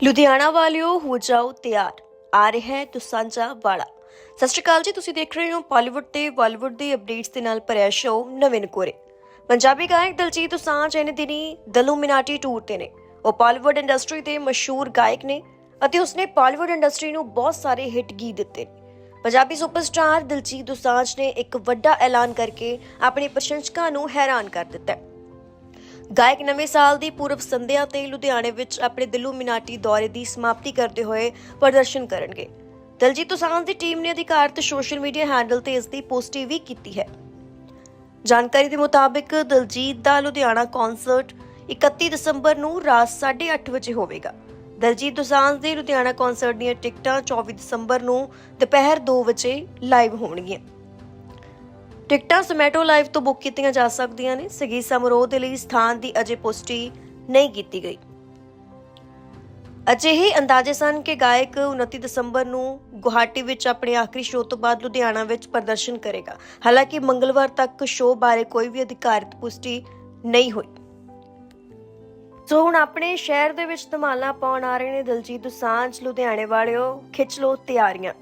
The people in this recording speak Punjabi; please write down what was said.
ਲੁਧਿਆਣਾ ਵਾਲਿਓ, ਹੋ ਜਾਓ ਤਿਆਰ। ਆ ਰਿਹਾ ਹੈ ਤੁਸਾਂਝਾ ਵਾਲਾ। ਸਤਿ ਸ਼੍ਰੀ ਅਕਾਲ ਜੀ, ਤੁਸੀਂ ਦੇਖ ਰਹੇ ਹੋ ਬਾਲੀਵੁੱਡ ਤੇ ਬਾਲੀਵੁੱਡ ਦੀ ਅਪਡੇਟਸ ਦੇ ਨਾਲ ਭਰਿਆ ਸ਼ੋਅ ਨਵੇਂ ਕੋਰੇ। ਪੰਜਾਬੀ ਗਾਇਕ ਦਲਜੀਤ ਦੋਸਾਂਝ ਇਹਨੇ ਦਿਨੀ ਦਲੂਮਿਨਾਟੀ ਟੂਰ ਤੇ ਨੇ। ਉਹ ਬਾਲੀਵੁੱਡ ਇੰਡਸਟਰੀ ਦੇ ਮਸ਼ਹੂਰ ਗਾਇਕ ਨੇ ਅਤੇ ਉਸਨੇ ਬਾਲੀਵੁੱਡ ਇੰਡਸਟਰੀ ਨੂੰ ਬਹੁਤ ਸਾਰੇ ਹਿੱਟ ਗੀਤ ਦਿੱਤੇ ਨੇ। ਪੰਜਾਬੀ ਸੁਪਰਸਟਾਰ ਦਿਲਜੀਤ ਦੋਸਾਂਝ ਨੇ ਇੱਕ ਵੱਡਾ ਐਲਾਨ ਕਰਕੇ ਆਪਣੇ ਪ੍ਰਸ਼ੰਸਕਾਂ ਨੂੰ ਹੈਰਾਨ ਕਰ ਦਿੱਤਾ ਗਾਇਕ ਨਵੇਂ ਸਾਲ ਦੀ ਪੂਰਵ ਸੰਧਿਆ ਤੇ ਲੁਧਿਆਣੇ ਵਿੱਚ ਆਪਣੇ ਦਿਲੂ ਮਿਨਾਟੀ ਦੌਰੇ ਦੀ ਸਮਾਪਤੀ ਕਰਦੇ ਹੋਏ ਪ੍ਰਦਰਸ਼ਨ ਕਰਨਗੇ। ਦਲਜੀਤ ਦੋਸਾਂਝ ਦੀ ਟੀਮ ਨੇ ਅਧਿਕਾਰਤ ਸੋਸ਼ਲ ਮੀਡੀਆ ਹੈਂਡਲ ਤੇ ਇਸ ਦੀ ਪੁਸ਼ਟੀ ਵੀ ਕੀਤੀ ਹੈ। ਜਾਣਕਾਰੀ ਦੇ ਮੁਤਾਬਿਕ ਦਲਜੀਤ ਦਾ ਲੁਧਿਆਣਾ ਕਨਸਰਟ 31 ਦਸੰਬਰ ਨੂੰ ਰਾਤ 8:30 ਵਜੇ ਹੋਵੇਗਾ। ਦਲਜੀਤ ਦੋਸਾਂਝ ਦੇ ਲੁਧਿਆਣਾ ਕਨਸਰਟ ਦੀਆਂ ਟਿਕਟਾਂ 24 ਦਸੰਬਰ ਨੂੰ ਦੁਪਹਿਰ 2 ਵਜੇ ਲਾਈਵ ਹੋਣਗੀਆਂ। ਟਿਕਟਾਂ ਸਮੈਟੋ ਲਾਈਵ ਤੋਂ ਬੁੱਕ ਕੀਤੀਆਂ ਜਾ ਸਕਦੀਆਂ ਨੇ। ਸੰਗੀਤ ਸਮਾਰੋਹ ਦੇ ਲਈ ਸਥਾਨ ਦੀ ਅਜੇ ਪੁਸ਼ਟੀ ਨਹੀਂ ਕੀਤੀ ਗਈ। ਅਜਿਹੇ ਅੰਦਾਜ਼ੇ ਸਨ ਕਿ ਗਾਇਕ 29 ਦਸੰਬਰ ਨੂੰ ਗੁਹਾਟੀ ਵਿੱਚ ਆਪਣੇ ਆਖਰੀ ਸ਼ੋਅ ਤੋਂ ਬਾਅਦ ਲੁਧਿਆਣਾ ਵਿੱਚ ਪ੍ਰਦਰਸ਼ਨ ਕਰੇਗਾ। ਹਾਲਾਂਕਿ ਮੰਗਲਵਾਰ ਤੱਕ ਸ਼ੋਅ ਬਾਰੇ ਕੋਈ ਵੀ ਅਧਿਕਾਰਤ ਪੁਸ਼ਟੀ ਨਹੀਂ ਹੋਈ। ਸੋ ਹੁਣ ਆਪਣੇ ਸ਼ਹਿਰ ਦੇ ਵਿੱਚ ਧਮਾਲਾ ਪਾਉਣ ਆ ਰਹੇ ਨੇ ਦਲਜੀਤ ਦੋਸਾਂਝ। ਲੁਧਿਆਣੇ ਵਾਲਿਓ, ਖਿੱਚ ਲੋ ਤਿਆਰੀਆਂ।